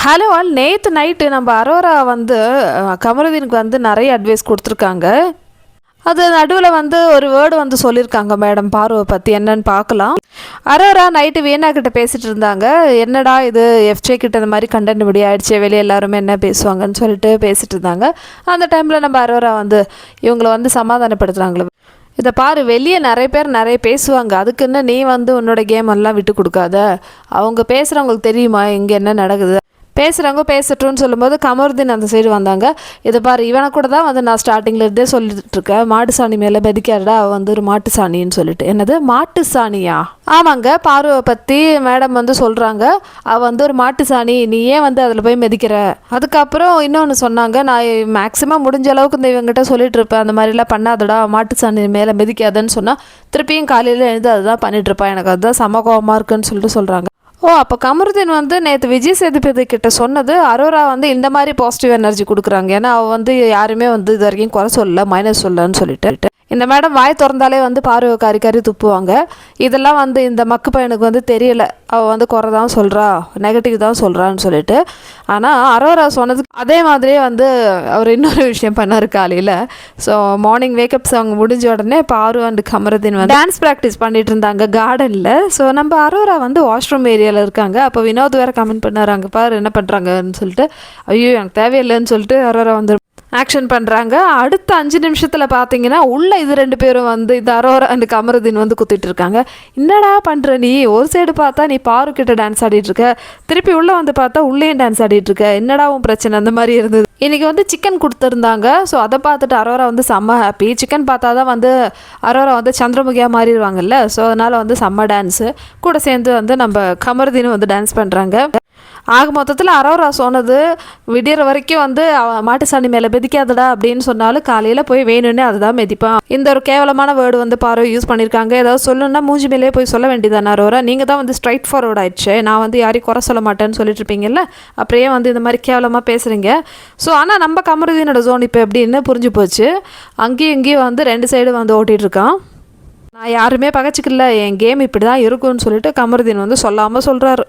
Hello all நேற்று night நம்ம அரோரா வந்து அஹ், கமருதீனுக்கு வந்து நிறைய அட்வைஸ் கொடுத்துருக்காங்க. அது நடுவில் வந்து ஒரு வேர்டு வந்து சொல்லியிருக்காங்க மேடம் பார்வை பற்றி என்னன்னு பார்க்கலாம். அரோரா நைட்டு வீணா கிட்ட பேசிகிட்டு இருந்தாங்க. என்னடா இது எஃப்ஜே கிட்ட இந்த மாதிரி கண்டென்ட் இப்படி ஆயிடுச்சு வெளியே எல்லாருமே என்ன பேசுவாங்கன்னு சொல்லிட்டு பேசிகிட்டு இருந்தாங்க. அந்த டைமில் நம்ம அரோரா வந்து இவங்களை வந்து சமாதானப்படுத்துகிறாங்களே இதை பாரு வெளியே நிறைய பேர் நிறைய பேசுவாங்க. அதுக்குன்னு நீ வந்து உன்னோட கேம் எல்லாம் விட்டு கொடுக்காத. அவங்க பேசுகிறவங்களுக்கு தெரியுமா இங்கே என்ன நடக்குது? பேசுகிறவங்க பேசட்டும்னு சொல்லும்போது கமருதீன் அந்த சைடு வந்தாங்க. இதை பாரு இவனை கூட தான் வந்து நான் ஸ்டார்டிங்கில் இருந்தே சொல்லிட்டு இருக்கேன். மாட்டு சாணி மேலே மெதிக்காதடா அவள் வந்து ஒரு மாட்டு சாணின்னு சொல்லிட்டு. என்னது? மாட்டு சாணியா ஆமாங்க பார்வை பற்றி மேடம் வந்து சொல்கிறாங்க அவள் வந்து ஒரு மாட்டு சாணி நீ ஏன் வந்து அதில் போய் மிதிக்கிற? அதுக்கப்புறம் இன்னொன்று சொன்னாங்க நான் மேக்ஸிமம் முடிஞ்ச அளவுக்கு இந்த இவங்ககிட்ட சொல்லிட்டு இருப்பேன். அந்த மாதிரிலாம் பண்ணாதடா மாட்டு சாணி மேலே மெதிக்காதன்னு சொன்னால் திருப்பியும் காலையில் எழுந்து அதுதான் பண்ணிட்டு இருப்பா. எனக்கு அதுதான் சம இருக்குன்னு சொல்லிட்டு சொல்கிறாங்க ஓ அப்போ கமருதீன் வந்து நேற்று விஜய் சேதுபதி கிட்ட சொன்னது அரோரா வந்து இந்த மாதிரி பாசிட்டிவ் எனர்ஜி கொடுக்குறாங்க. ஏன்னா அவள் வந்து யாருமே வந்து இது வரைக்கும் குறை சொல்லல மைனஸ் சொல்லலன்னு சொல்லிட்டு. இந்த மேடம் வாய் திறந்தாலே வந்து பார்வை கறி கறி துப்புவாங்க. இதெல்லாம் வந்து இந்த மக்கு பையனுக்கு வந்து தெரியல. அவள் வந்து குறை தான் சொல்கிறா நெகட்டிவ் தான் சொல்கிறான்னு சொல்லிட்டு. ஆனால் அரோரா சொன்னதுக்கு அதே மாதிரியே வந்து அவர் இன்னொரு விஷயம் பண்ணார் காலையில். ஸோ மார்னிங் வேக்கப் சாங் முடிஞ்ச உடனே பாரு அண்ட் கமரதின் வந்து டான்ஸ் ப்ராக்டிஸ் பண்ணிட்டு இருந்தாங்க கார்டனில் ஸோ நம்ம அரோரா வந்து வாஷ்ரூம் ஏரியாவில் இருக்காங்க. அப்போ வினோத் வேறு கமெண்ட் பண்ணார் அங்கே பாரு என்ன பண்ணுறாங்கன்னு சொல்லிட்டு. ஐயோ எனக்கு தேவையில்லைன்னு சொல்லிட்டு அரோரா வந்து ஆக்ஷன் பண்ணுறாங்க அடுத்த அஞ்சு நிமிஷத்தில் பார்த்தீங்கன்னா உள்ளே இது ரெண்டு பேரும் வந்து இந்த அரோரா அண்ட் கமருதீன் வந்து குத்திட்டு இருக்காங்க. என்னடா பண்ணுற நீ? ஒரு சைடு பார்த்தா நீ பாரு கிட்ட டான்ஸ் ஆடிட்டு இருக்க. திருப்பி உள்ளே வந்து பார்த்தா உள்ளேயும் டான்ஸ் ஆடிட்டு இருக்க. என்னடா உன் பிரச்சனை? அந்த மாதிரி இருந்தது. இன்றைக்கி வந்து சிக்கன் கொடுத்துருந்தாங்க. ஸோ அதை பார்த்துட்டு அரோரா வந்து செம்ம ஹாப்பி சிக்கன் பார்த்தா தான் வந்து அரோரா வந்து சந்திரமுகியாக மாறிடுவாங்கல்ல. ஸோ அதனால் வந்து செம்ம டான்ஸு கூட சேர்ந்து வந்து நம்ம கமருதீனும் வந்து டான்ஸ் பண்ணுறாங்க ஆக மொத்தத்தில் அரோரா சொன்னது விடியற வரைக்கும் வந்து மாட்டு சாணி மேலே மிதிக்காதடா அப்படின்னு சொன்னாலும் காலையில் போய் வேணும்னே அதுதான் மிதிப்பான். இந்த ஒரு கேவலமான வேர்டு வந்து பாரு யூஸ் பண்ணியிருக்காங்க ஏதாவது சொல்லணும்னா மூஞ்சி மேலே போய் சொல்ல வேண்டியதானே அரோரா. நீங்கள் தான் வந்து ஸ்ட்ரைட் ஃபார்வர்ட் ஆயிடுச்சு. நான் வந்து யாரையும் குறை சொல்ல மாட்டேன்னு சொல்லிட்டு இருப்பீங்கல்ல? அப்படியே வந்து இந்த மாதிரி கேவலமாக பேசுகிறீங்க ஸோ ஆனால் நம்ம கமருதீனோட ஜோன் இப்போ எப்படின்னு புரிஞ்சு போச்சு. அங்கேயும் இங்கேயும் வந்து ரெண்டு சைடு வந்து ஓட்டிகிட்டு இருக்கான். நான் யாருமே பகச்சிக்கல. என் கேம் இப்படி தான் இருக்கும்னு சொல்லிட்டு கமருதீன் வந்து சொல்லாமல் சொல்கிறாரு